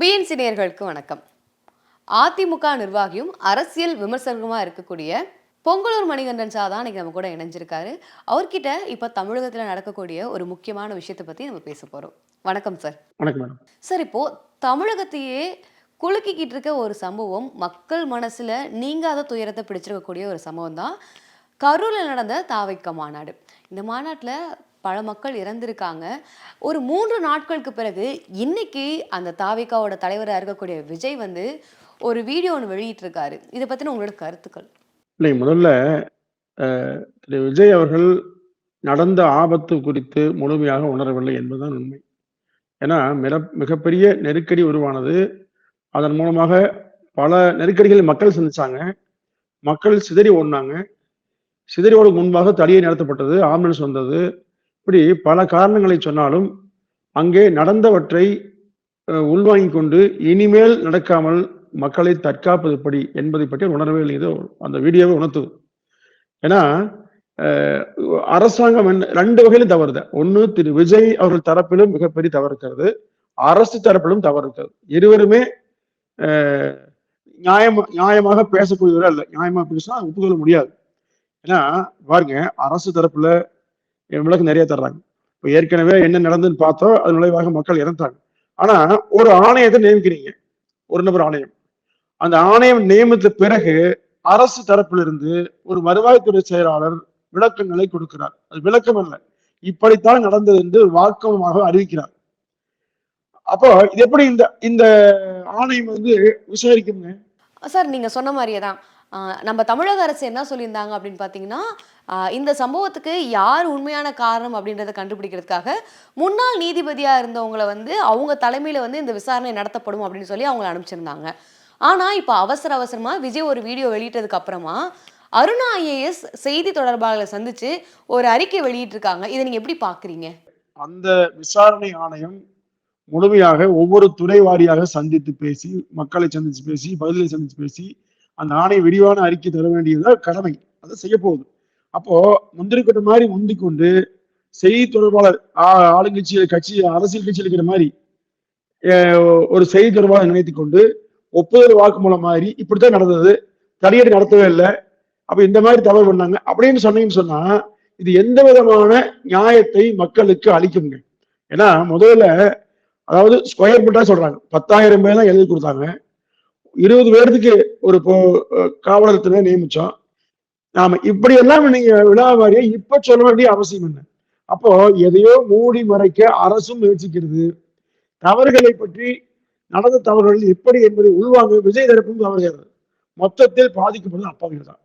BNC நேயர்களுக்கு வணக்கம். அதிமுக நிர்வாகியும் அரசியல் விமர்சகருமா இருக்கக்கூடிய பொங்கலூர் மணிகண்டன் சார் தான் இன்னைக்கு நம்ம கூட இணைஞ்சிருக்காரு. அவர்கிட்ட இப்போ தமிழகத்தில் நடக்கக்கூடிய ஒரு முக்கியமான விஷயத்தை பற்றி நம்ம பேச போகிறோம் வணக்கம் சார். வணக்கம் மேடம். சார் இப்போ தமிழகத்தையே குலுக்கிக்கிட்டு இருக்க ஒரு சம்பவம் மக்கள் மனசுல நீங்காத துயரத்தை பிடிச்சிருக்கக்கூடிய ஒரு சம்பவம் தான் கரூரில் நடந்த தாவைக்க மாநாடு. இந்த மாநாட்டில் பல மக்கள் இறந்திருக்காங்க. ஒரு மூன்று நாட்களுக்கு பிறகு இன்னைக்கு அந்த தாவிகாவோட தலைவராக இருக்கக்கூடிய விஜய் வந்து ஒரு வீடியோ ஒன்று வெளியிட்டிருக்காரு. இதை பற்றின உங்களோட கருத்துக்கள். இல்லை முதல்ல விஜய் அவர்கள் நடந்த ஆபத்து குறித்து முழுமையாக உணரவில்லை என்பதுதான் உண்மை. ஏன்னா மிக மிகப்பெரிய நெருக்கடி உருவானது அதன் மூலமாக பல நெருக்கடிகளை மக்கள் சந்திச்சாங்க. மக்கள் சிதறி ஓடினாங்க. சிதறி முன்பாக தடியை நடத்தப்பட்டது ஆம்புலன்ஸ் வந்தது. இப்படி பல காரணங்களை சொன்னாலும் அங்கே நடந்தவற்றை உள்வாங்கிக் கொண்டு இனிமேல் நடக்காமல் மக்களை தற்காப்பது படி என்பதை பற்றி உணரவே இல்லை அந்த வீடியோவை உணர்த்துது. ஏன்னா அரசாங்கம் என்ன- ரெண்டு வகையிலும் தவறுத ஒன்று திரு. விஜய் அவர்கள் தரப்பிலும் மிகப்பெரிய தவறு இருக்கிறது. அரசு தரப்பிலும் தவறு இருக்கிறது. இருவருமே நியாயம் நியாயமாக பேசக்கூடியவரே அல்ல. நியாயமா பேசினா ஒப்புக்கொள்ள முடியாது. ஏன்னா பாருங்க அரசு தரப்புல விளக்கு நிறைய தர்றாங்க. இப்போ ஏற்கனவே என்ன நடந்துன்னு பார்த்தோம் அது நுழைவாக மக்கள் இறந்தாங்க ஆனா ஒரு ஆணையத்தை நியமிக்கிறீங்க. ஒரு நபர் ஆணையம். அந்த ஆணையம் நியமித்த பிறகு அரசு தரப்பிலிருந்து ஒரு வருவாய்த்துறை செயலாளர் விளக்கங்களை கொடுக்கிறார். அது விளக்கம் அல்ல. இப்படித்தான் நடந்தது என்று வாக்கமாக அறிவிக்கிறார். அப்போ இது எப்படி இந்த இந்த ஆணையம் வந்து விசாரிக்குங்க சார் நீங்க சொன்ன மாதிரியே தான். நம்ம தமிழக அரசு என்ன சொல்லியிருந்தாங்க அப்படின்னு பார்த்தீங்கன்னா இந்த சம்பவத்துக்கு யார் உண்மையான காரணம் அப்படின்றத கண்டுபிடிக்கிறதுக்காக முன்னாள் நீதிபதியாக இருந்தவங்களை வந்து அவங்க தலைமையில் வந்து இந்த விசாரணை நடத்தப்படும் அப்படின்னு சொல்லி அவங்களை அனுப்பிச்சிருந்தாங்க. ஆனால் இப்போ அவசர அவசரமாக விஜய் ஒரு வீடியோ வெளியிட்டதுக்கு அப்புறமா அருணா ஐஏஎஸ் செய்தி தொடர்பாளர்களை சந்திச்சு ஒரு அறிக்கை வெளியிட்டிருக்காங்க. இதை நீங்கள் எப்படி பார்க்குறீங்க? அந்த விசாரணை ஆணையம் முழுமையாக ஒவ்வொரு துறை வாரியாக சந்தித்து பேசி மக்களை சந்தித்து பேசி பதிலை சந்தித்து பேசி அந்த ஆணை விரிவான அறிக்கை தர வேண்டியதுதான் கடமை. அதை செய்ய போகுது. அப்போ முந்திரி மாதிரி முந்திக் கொண்டு செய்தி தொடர்பாளர் ஆளுங்கட்சி கட்சி அரசியல் கட்சியில் இருக்கிற மாதிரி ஒரு செய்தி தொடர்பாளர் நினைத்துக் கொண்டு ஒப்புதல் வாக்குமூலம் மாதிரி இப்படித்தான் நடந்தது. தடியடி நடத்தவே இல்லை. அப்ப இந்த மாதிரி தவறு பண்ணாங்க. அப்படின்னு சொன்னீங்கன்னு சொன்னா இது எந்த விதமான நியாயத்தை மக்களுக்கு அளிக்குங்க ஏன்னா முதல்ல அதாவது ஸ்கொயர் ஃபீட்டா சொல்றாங்க. பத்தாயிரம் பேர் தான் எழுதி கொடுத்தாங்க. இருபது பேர்த்துக்கு ஒரு இப்போ- காவலர் நியமிச்சோம். நாம இப்படி எல்லாம் நீங்க விழாவாரிய இப்ப சொல்ல வேண்டிய அவசியம் என்ன? அப்போ எதையோ மூடி மறைக்க அரசும் முயற்சிக்கிறது. தவறுகளை பற்றி நடந்த தவறுகள் எப்படி என்பதை உள்வாங்க விஜய் தரப்பும் தவறுகிறது மொத்தத்தில் பாதிக்கப்படுவது அப்பாவிகள் தான்.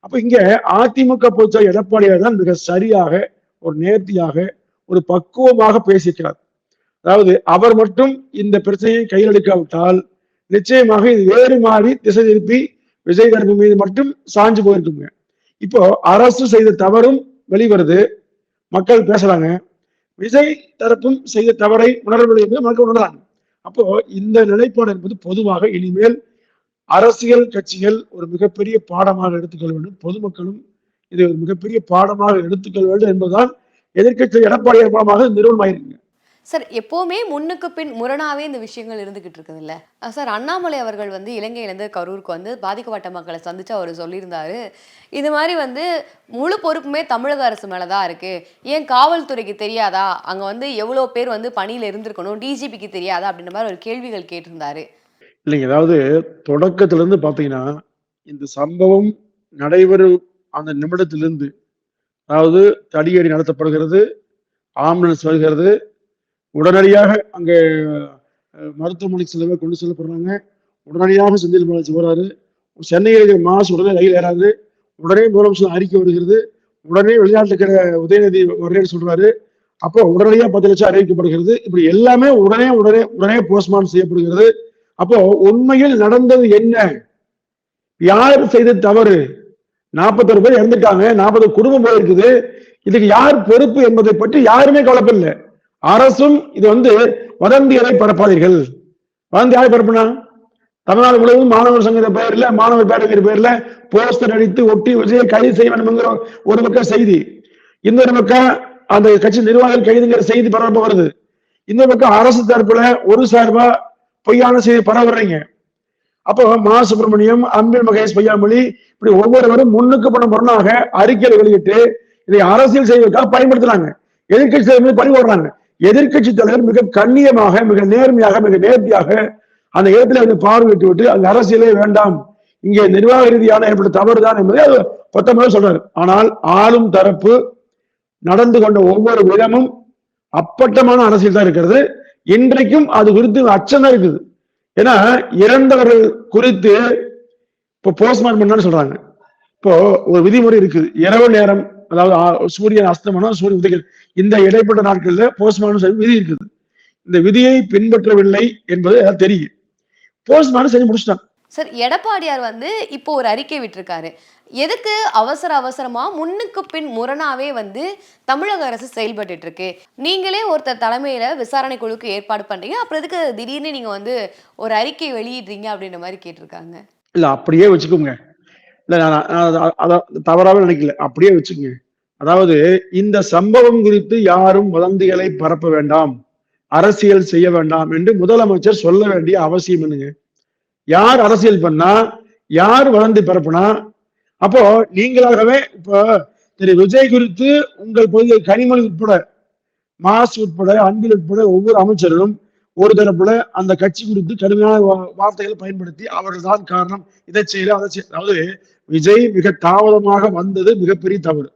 அப்ப இங்க அதிமுக பொறுத்த எடப்பாடியார் தான் மிக சரியாக ஒரு நேர்த்தியாக ஒரு பக்குவமாக பேசியிருக்கிறார். அதாவது அவர் மட்டும் இந்த பிரச்சனையை கையில் எடுக்காவிட்டால் நிச்சயமாக இது வேறு மாறி திசை திருப்பி விஜய் தரப்பு மீது மட்டும் சாஞ்சு போயிருக்குங்க. இப்போ அரசு செய்த தவறும் வெளிவருது. மக்கள் பேசுறாங்க. விஜய் தரப்பும் செய்த தவறை உணரவில்லை என்று மக்கள் உணர்றாங்க. அப்போ இந்த நிலைப்பாடு என்பது பொதுவாக இனிமேல் அரசியல் கட்சிகள் ஒரு மிகப்பெரிய பாடமாக எடுத்துக்கொள்ள வேண்டும். பொதுமக்களும் இதை ஒரு மிகப்பெரிய பாடமாக எடுத்துக்கொள்ள வேண்டும் என்பதுதான் எதிர்க்கட்சி எடப்பாடியார் மூலமாக நிறுவனமாயிருக்குங்க சார் எப்போவுமே முன்னுக்கு பின் முரணாகவே இந்த விஷயங்கள் இருந்துக்கிட்டு இருக்குதுல்ல. சார் அண்ணாமலை அவர்கள் வந்து இலங்கையிலேருந்து கரூருக்கு வந்து பாதிக்கப்பட்ட மக்களை சந்தித்து அவர் சொல்லியிருந்தாரு. இது மாதிரி வந்து முழு பொறுப்புமே தமிழக அரசு மேலே தான் இருக்குது ஏன் காவல்துறைக்கு தெரியாதா? அங்கே வந்து எவ்வளோ பேர் வந்து பணியில் இருந்திருக்கணும்? டிஜிபிக்கு தெரியாதா? அப்படின்ற மாதிரி ஒரு கேள்விகள் கேட்டிருந்தாரு. இல்லைங்க அதாவது தொடக்கத்துலேருந்து பார்த்தீங்கன்னா இந்த சம்பவம் நடைபெறும் அந்த நிமிடத்திலிருந்து அதாவது தடியடி நடத்தப்படுகிறது ஆம்புலன்ஸ் வருகிறது உடனடியாக அங்கே மருத்துவமனை மருத்துவமனைக்கு சில பேர் கொண்டு செல்லப்படுறாங்க. உடனடியாக செந்தில் பாலாஜி போறாரு. சென்னையில் இருக்கிற மாசு உடனே ரயில் ஏறாது. உடனே முதலமைச்சர் அறிக்கை வருகிறது. உடனே வெளிநாட்டில் இருக்கிற உதயநிதி வர்றேன்னு சொல்றாரு. அப்போ உடனடியாக பத்து லட்சம் அறிவிக்கப்படுகிறது. இப்படி எல்லாமே உடனே உடனே உடனே போஸ்ட்மார்ட்டம் செய்யப்படுகிறது. அப்போ உண்மையில் நடந்தது என்ன? யார் செய்த தவறு? நாற்பத்தொரு பேர் இறந்துட்டாங்க நாற்பது குடும்பம் போயிருக்குது. இதுக்கு யார் பொறுப்பு என்பதை பற்றி யாருமே கவலைப்படல. அரசும் இது வந்து வதந்தியரை பரப்பாதீர்கள். வதந்தி யாரை பரப்புனா? தமிழ்நாடு முழுவதும் மாணவர் சங்கத்த பெயர்ல மாணவர் பேரவைங்கிற பேர்ல போஸ்டர் அடித்து ஒட்டி விஜயை கைது செய்ய வேண்டும்ங்கிற ஒரு பக்கம் செய்தி. இன்னொரு பக்கம் அந்த கட்சி நிர்வாகிகள் கைதுங்கிற செய்தி பரப்ப வருது. இன்னொரு பக்கம் அரசு தரப்புல ஒரு சார்பா பொய்யான செய்தி பரவுறீங்க. அப்போ மா. சுப்பிரமணியம் அன்பில் மகேஷ் பொய்யாமொழி இப்படி ஒவ்வொருவரும் முன்னுக்கு பணம் முரணாக அறிக்கையை வெளியிட்டு இதை அரசியல் செய்வதற்காக பயன்படுத்துறாங்க. எதிர்கட்சி தலைவர் ஓடுறாங்க. எதிர்கட்சி எதிர்க்கட்சி தலைவர் மிக கண்ணியமாக மிக நேர்மையாக மிக நேர்த்தியாக அந்த இடத்துல வந்து பார்வையிட்டு விட்டு அந்த அரசியலே வேண்டாம். இங்கே நிர்வாக ரீதியான ஏற்பட்ட தவறுதான் என்பதை அவர் பொத்தமாக சொல்றாரு. ஆனால் ஆளும் தரப்பு நடந்து கொண்ட ஒவ்வொரு விதமும் அப்பட்டமான அரசியல் தான் இருக்கிறது. இன்றைக்கும் அது குறித்து அச்சம் தான் இருக்குது. ஏன்னா இறந்தவர்கள் குறித்து இப்போ போஸ்ட்மார்ட்டம் பண்ணான்னு சொல்றாங்க. இப்போ ஒரு விதிமுறை இருக்குது. இரவு நேரம் அதாவது சூரியன் அஸ்தமனம் சூரியன் உதயம் இந்த இடைப்பட்ட நாட்கள்ல போஸ்ட்மார்ட்டம் செய்ய விதி இருக்குது. இந்த விதியை பின்பற்றவில்லை என்பது தெரியும் போஸ்ட்மார்ட்டம் செஞ்சு முடிச்சிட்டாங்க. சார் எடப்பாடியார் வந்து இப்போ ஒரு அறிக்கை விட்டிருக்காரு. எதுக்கு அவசர அவசரமா முன்னுக்கு பின் முரணாவே வந்து தமிழக அரசு செயல்பட்டுட்டு இருக்கு நீங்களே ஒருத்தர் தலைமையில விசாரணை குழுக்கு ஏற்பாடு பண்றீங்க. அப்புறம் எதுக்கு திடீர்னு நீங்க வந்து ஒரு அறிக்கை வெளியிடுறீங்க அப்படின்ற மாதிரி கேட்டிருக்காங்க? இல்ல அப்படியே வச்சுக்கோங்க. இல்ல நான் நான் தவறாக நினைக்கல. அப்படியே வச்சுக்கோங்க. அதாவது இந்த சம்பவம் குறித்து யாரும் வதந்திகளை பரப்ப வேண்டாம். அரசியல் செய்ய வேண்டாம் என்று முதலமைச்சர் சொல்ல வேண்டிய அவசியம் என்னங்க? யார் அரசியல் பண்ணா யார் வதந்தி பரப்புனா? அப்போ நீங்களாகவே இப்போ திரு விஜய் குறித்து உங்கள் பகுதியில் கனிமொழி உட்பட மாஸ் உட்பட அன்பில் உட்பட ஒவ்வொரு அமைச்சரும் ஒரு தரப்புல அந்த கட்சி குறித்து கடுமையான வார்த்தைகளை பயன்படுத்தி அவர்கள் தான் காரணம். இதை செய்யல அதை செய்ய அதாவது விஜய் மிக தாமதமாக வந்தது மிகப்பெரிய தவறு.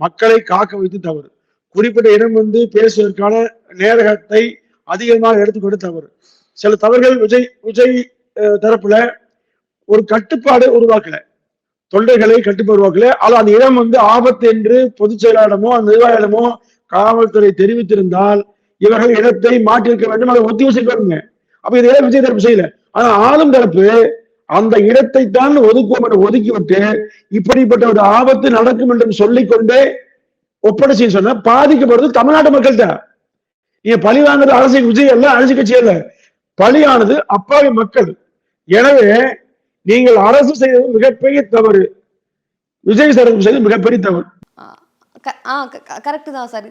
மக்களை காக்க வைத்து தவறு. குறிப்பிட்ட இடம் வந்து பேசுவதற்கான நேரத்தை அதிகமாக எடுத்துக்கொண்டு தவறு. சில தவறுகள் விஜய் விஜய் தரப்புல ஒரு கட்டுப்பாடு உருவாக்கல. தொண்டைகளை கட்டுப்பாடு உருவாக்கல. ஆனால் அந்த இடம் வந்து ஆபத்து என்று பொதுச் செயலாளரமோ அந்த நிர்வாகிடமோ காவல்துறை தெரிவித்திருந்தால் இவர்கள் இடத்தை மாற்றிருக்க வேண்டும் அதை ஒத்தி வச்சிருக்காங்க. அப்ப இதை விஜய் தரப்பு செய்யல? ஆனா ஆளும் தரப்பு அந்த இடத்தை தான் ஒதுக்குவோம் என்று ஒதுக்கிவிட்டு இப்படிப்பட்ட ஒரு ஆபத்து நடக்கும் என்று சொல்லிக்கொண்டே ஒப்படைச்சு சொன்ன பாதிக்கப்படுறது தமிழ்நாட்டு மக்கள் தான் நீங்க பழி வாங்குறது அரசியல் விஜய் அல்ல அரசு கட்சி அல்ல. பலியானது அப்பாவி மக்கள். எனவே நீங்கள் அரசு செய்தது மிகப்பெரிய தவறு. விஜய் சரப்பு செய்தது மிகப்பெரிய தவறு. ஆ கரெக்டு தான் சார்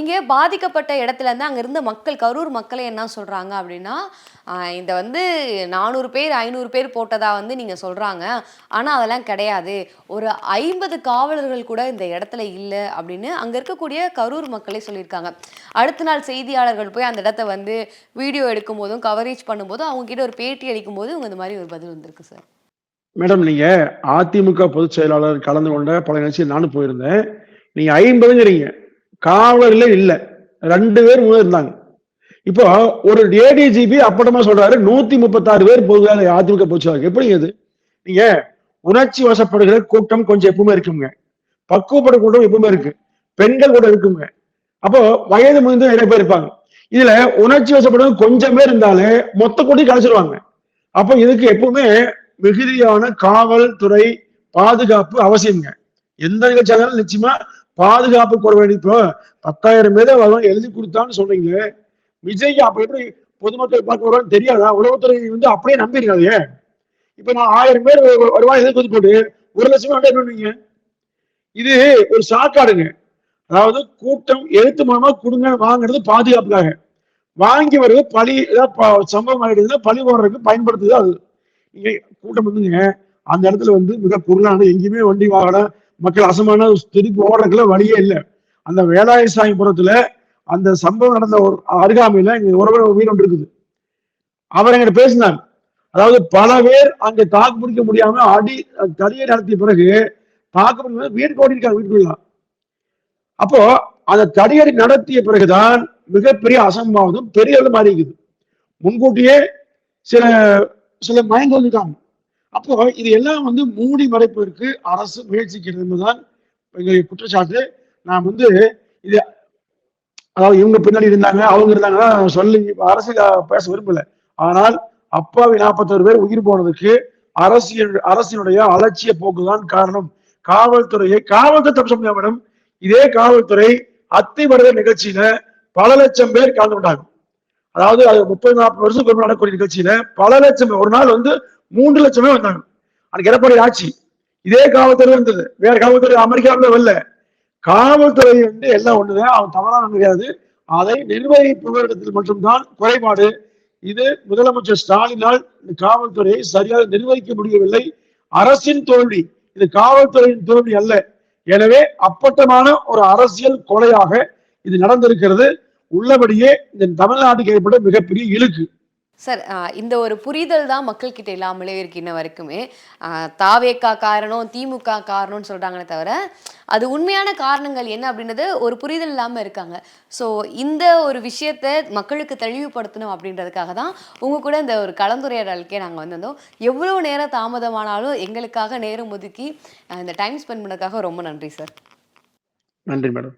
இங்கே பாதிக்கப்பட்ட இடத்துல இருந்து அங்கே இருந்த மக்கள் கரூர் மக்களே என்ன சொல்கிறாங்க அப்படின்னா இந்த வந்து நானூறு பேர் ஐநூறு பேர் போட்டதாக வந்து நீங்கள் சொல்கிறாங்க ஆனால் அதெல்லாம் கிடையாது. ஒரு ஐம்பது காவலர்கள் கூட இந்த இடத்துல இல்லை அப்படின்னு அங்கே இருக்கக்கூடிய கரூர் மக்களே சொல்லியிருக்காங்க. அடுத்த நாள் செய்தியாளர்கள் போய் அந்த இடத்த வந்து வீடியோ எடுக்கும் போதும் கவரேஜ் பண்ணும்போதும் அவங்ககிட்ட ஒரு பேட்டி அளிக்கும் போது இவங்க இந்த மாதிரி ஒரு பதில் வந்திருக்கு சார் மேடம் நீங்க அதிமுக பொதுச் செயலாளர் கலந்து கொண்ட பல நிகழ்ச்சியில் நானும் போயிருந்தேன். நீங்க ஐம்பதுங்கிறீங்க. காவலர்களே இல்ல. ரெண்டு பேர் மூணு இருந்தாங்க. இப்போ ஒரு ஏடிஜிபி அப்பட்டமா சொல்றாரு நூத்தி முப்பத்தாறு பேர் போகுது அதிமுக போச்சு. செயலாளர் எப்படிங்க இது? நீங்க உணர்ச்சி வசப்படுகிற கூட்டம் கொஞ்சம் எப்பவுமே இருக்குங்க. பக்குவப்பட கூட்டம் எப்பவுமே இருக்கு. பெண்கள் கூட இருக்குங்க. அப்போ வயது முதிர்ந்த நிறைய பேர் இருப்பாங்க. இதுல உணர்ச்சி வசப்படுறது கொஞ்சம் பேர் இருந்தாலே மொத்த கூட்டி கலைச்சிருவாங்க. அப்போ இதுக்கு எப்பவுமே மிகுதியான காவல்துறை பாதுகாப்பு அவசியம்ங்க. எந்த நிகழ்ச்சியா இருந்தாலும் நிச்சயமா பாதுகாப்பு கொடுக்க வேண்டிய இப்போ பத்தாயிரம் பேர் வரும் எழுதி கொடுத்தான்னு சொல்றீங்க விஜய் அப்ப எப்படி பொதுமக்கள் பார்க்க வருவான்னு தெரியாதா? உளவுத்துறை வந்து அப்படியே நம்பிருக்காது இப்ப நான் ஆயிரம் பேர் வருவாய் வருவான் எதிர்ப்பு போட்டு ஒரு லட்சம் என்ன பண்ணுவீங்க? இது ஒரு சாக்காடுங்க. அதாவது கூட்டம் எழுத்து மூலமா கொடுங்க வாங்குறது பாதுகாப்புக்காக. வாங்கி வருது பழி ஏதாவது சம்பவம் ஆயிடுதுன்னா பழி போடுறதுக்கு பயன்படுத்துது அது. நீங்க கூட்டம் வந்துங்க அந்த இடத்துல வந்து மிக குரலான எங்கேயுமே வண்டி வாகனம் மக்கள் அசமான திருப்பி ஓடுறதுக்குள்ள வழியே இல்லை. அந்த வேலாய சாமிபுரத்துல அந்த சம்பவம் நடந்த ஒரு அருகாமையில எங்க உறவினர் வீடு ஒன்று இருக்குது. அவர் எங்கிட்ட பேசினார். அதாவது பல பேர் அங்க தாக்கு பிடிக்க முடியாம அடி தடியை நடத்திய பிறகு தாக்கு பிடிக்க வீட்டுக்கு ஓடிருக்காங்க வீட்டுக்குள்ள. அப்போ அந்த தடியடி நடத்திய பிறகுதான் மிகப்பெரிய அசம்பாவிதம் பெரிய அளவு மாறி இருக்குது முன்கூட்டியே சில சில மயங்க வந்துட்டாங்க. அப்போ இது எல்லாம் வந்து மூடி மறைப்பதற்கு அரசு முயற்சிக்கிறது என்பதுதான் எங்களுடைய குற்றச்சாட்டு. நான் வந்து இது அதாவது இவங்க பின்னாடி இருந்தாங்க அவங்க இருந்தாங்கன்னா சொல்லி அரசு அரசியல் பேச விரும்பல. ஆனால் அப்பாவி நாற்பத்தோரு பேர் உயிர் போனதுக்கு அரசியல் அரசினுடைய அலட்சிய போக்குதான் காரணம். காவல்துறையை காவல்துறை தப்பு மேடம்? இதே காவல்துறை அத்திவரத நிகழ்ச்சியில பல லட்சம் பேர் கலந்து கொண்டாங்க. அதாவது அது முப்பது நாற்பது வருஷத்துக்கு ஒரு நடக்கக்கூடிய நிகழ்ச்சியில பல லட்சம் ஒரு நாள் வந்து மூன்று லட்சமே வந்தாங்க. அன்னைக்கு எடப்பாடி ஆட்சி. இதே காவல்துறை இருந்தது வேற காவல்துறை அமெரிக்காவில் வரல. காவல்துறை வந்து எல்லாம் ஒண்ணுதான். அவன் தவறான கிடையாது அதை நிர்வகிப்பவரிடத்தில் மட்டும்தான் குறைபாடு. இது முதலமைச்சர் ஸ்டாலினால் இந்த காவல்துறையை சரியாக நிர்வகிக்க முடியவில்லை. அரசின் தோல்வி. இது காவல்துறையின் தோல்வி அல்ல. எனவே அப்பட்டமான ஒரு அரசியல் கொலையாக இது நடந்திருக்கிறது. உள்ளபடியே இந்த தமிழ்நாட்டுக்கு ஏற்பட்ட மிகப்பெரிய இழுக்கு. சார் இந்த ஒரு புரிதல் தான் மக்கள்கிட்ட இல்லாமலே இருக்கு இன்ன வரைக்குமே தாவேக்கா காரணம் திமுக காரணம்னு சொல்றாங்களே தவிர அது உண்மையான காரணங்கள் என்ன அப்படின்றது ஒரு புரிதல் இல்லாமல் இருக்காங்க. ஸோ இந்த ஒரு விஷயத்தை மக்களுக்கு தெளிவுபடுத்தணும் அப்படின்றதுக்காக தான் உங்க கூட இந்த ஒரு கலந்துரையாடலுக்கே நாங்கள் வந்திருந்தோம். எவ்வளோ நேரம் தாமதமானாலும் எங்களுக்காக நேரம் ஒதுக்கி இந்த டைம் ஸ்பெண்ட் பண்ணதுக்காக ரொம்ப நன்றி சார். நன்றி மேடம்.